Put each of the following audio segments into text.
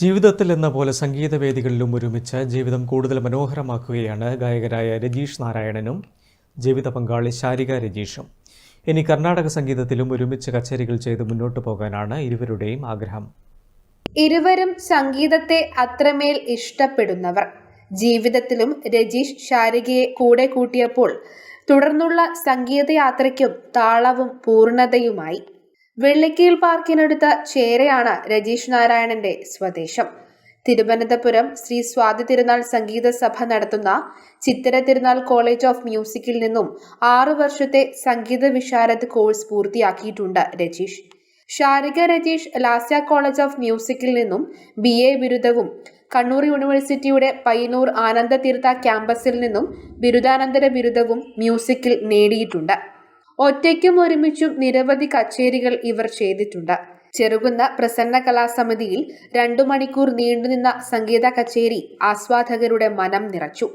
ജീവിതത്തിൽ എന്ന പോലെ സംഗീതവേദികളിലും ഒരുമിച്ച് ജീവിതം കൂടുതൽ മനോഹരമാക്കുകയാണ് ഗായകരായ രജീഷ് നാരായണനും ജീവിത പങ്കാളി ശാരിക രജീഷും. ഇനി കർണാടക സംഗീതത്തിലും ഒരുമിച്ച് കച്ചേരികൾ ചെയ്ത് മുന്നോട്ട് പോകാനാണ് ഇരുവരുടെയും ആഗ്രഹം. ഇരുവരും സംഗീതത്തെ അത്രമേൽ ഇഷ്ടപ്പെടുന്നവർ. ജീവിതത്തിലും രജീഷ് ശാരികയെ കൂടെ കൂട്ടിയപ്പോൾ തുടർന്നുള്ള സംഗീതയാത്രയ്ക്കും താളവും പൂർണതയുമായി. വെള്ളിക്കീൽ പാർക്കിനടുത്ത ചേരയാണ് രജീഷ് നാരായണന്റെ സ്വദേശം. തിരുവനന്തപുരം ശ്രീ സ്വാതി തിരുനാൾ സംഗീത സഭ നടത്തുന്ന ചിത്തിര തിരുനാൾ കോളേജ് ഓഫ് മ്യൂസിക്കിൽ നിന്നും ആറു വർഷത്തെ സംഗീത വിശാരദ് കോഴ്സ് പൂർത്തിയാക്കിയിട്ടുണ്ട് രജീഷ്. ഷാരിക രജീഷ് ലാസ്യ കോളേജ് ഓഫ് മ്യൂസിക്കിൽ നിന്നും ബി എ ബിരുദവും കണ്ണൂർ യൂണിവേഴ്സിറ്റിയുടെ പയ്യന്നൂർ ആനന്ദ തീർത്ഥ ക്യാമ്പസിൽ നിന്നും ബിരുദാനന്തര ബിരുദവും മ്യൂസിക്കിൽ നേടിയിട്ടുണ്ട്. ഒറ്റയ്ക്കും ഒരുമിച്ചും നിരവധി കച്ചേരികൾ ഇവർ ചെയ്തിട്ടുണ്ട്. ചെറുകുന്ന പ്രസന്ന കലാസമിതിയിൽ രണ്ടു മണിക്കൂർ നീണ്ടുനിന്ന സംഗീത കച്ചേരി ആസ്വാദകരുടെ മനം നിറച്ചു.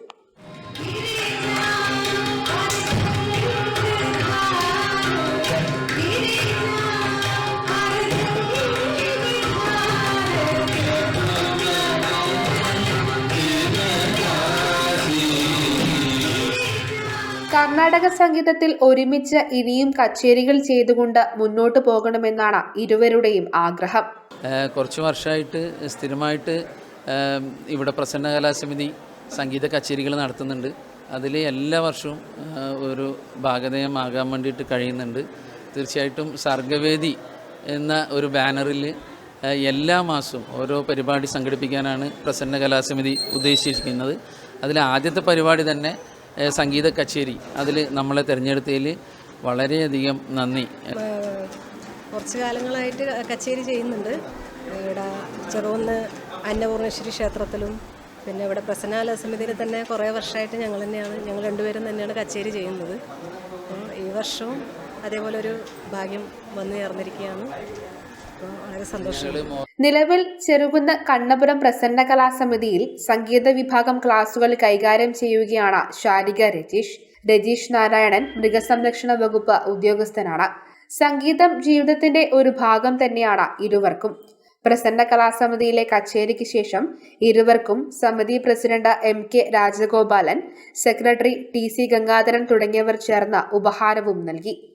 കർണാടക സംഗീതത്തിൽ ഒരുമിച്ച് ഇനിയും കച്ചേരികൾ ചെയ്തുകൊണ്ട് മുന്നോട്ട് പോകണമെന്നാണ് ഇരുവരുടെയും ആഗ്രഹം. കുറച്ച് വർഷമായിട്ട് സ്ഥിരമായിട്ട് ഇവിടെ പ്രസന്ന കലാസമിതി സംഗീത കച്ചേരികൾ നടത്തുന്നുണ്ട്. അതിൽ എല്ലാ വർഷവും ഒരു ഭാഗധേയമാകാൻ വേണ്ടിയിട്ട് കഴിയുന്നുണ്ട്. തീർച്ചയായിട്ടും സർഗവേദി എന്ന ഒരു ബാനറിൽ എല്ലാ മാസവും ഓരോ പരിപാടി സംഘടിപ്പിക്കാനാണ് പ്രസന്ന കലാസമിതി ഉദ്ദേശിച്ചിരിക്കുന്നത്. അതിൽ ആദ്യത്തെ പരിപാടി തന്നെ സംഗീത കച്ചേരി അതിൽ നമ്മളെ തിരഞ്ഞെടുത്തതിൽ വളരെയധികം നന്ദി. കുറച്ച് കാലങ്ങളായിട്ട് കച്ചേരി ചെയ്യുന്നുണ്ട്. ഇവിടെ ചെറുവന്ന് അന്നപൂർണേശ്വരി ക്ഷേത്രത്തിലും പിന്നെ ഇവിടെ പ്രസന്നാല സമിതിയിൽ തന്നെ കുറേ വർഷമായിട്ട് ഞങ്ങൾ തന്നെയാണ് ഞങ്ങൾ രണ്ടുപേരും തന്നെയാണ് കച്ചേരി ചെയ്യുന്നത്. ഈ വർഷവും അതേപോലെ ഒരു ഭാഗ്യം വന്നു ചേർന്നിരിക്കുകയാണ്. വളരെ സന്തോഷം. നിലവിൽ ചെറുകുന്ന് കണ്ണപുരം പ്രസന്ന കലാസമിതിയിൽ സംഗീത വിഭാഗം ക്ലാസുകൾ കൈകാര്യം ചെയ്യുകയാണ് ശാരിക രജീഷ് രജീഷ് നാരായണൻ മൃഗസംരക്ഷണ വകുപ്പ് ഉദ്യോഗസ്ഥനാണ്. സംഗീതം ജീവിതത്തിന്റെ ഒരു ഭാഗം തന്നെയാണ് ഇരുവർക്കും. പ്രസന്ന കലാസമിതിയിലെ കച്ചേരിക്ക് ശേഷം ഇരുവർക്കും സമിതി president M K Rajagopalan secretary T C Gangadharan തുടങ്ങിയവർ ചേർന്ന് ഉപഹാരവും നൽകി.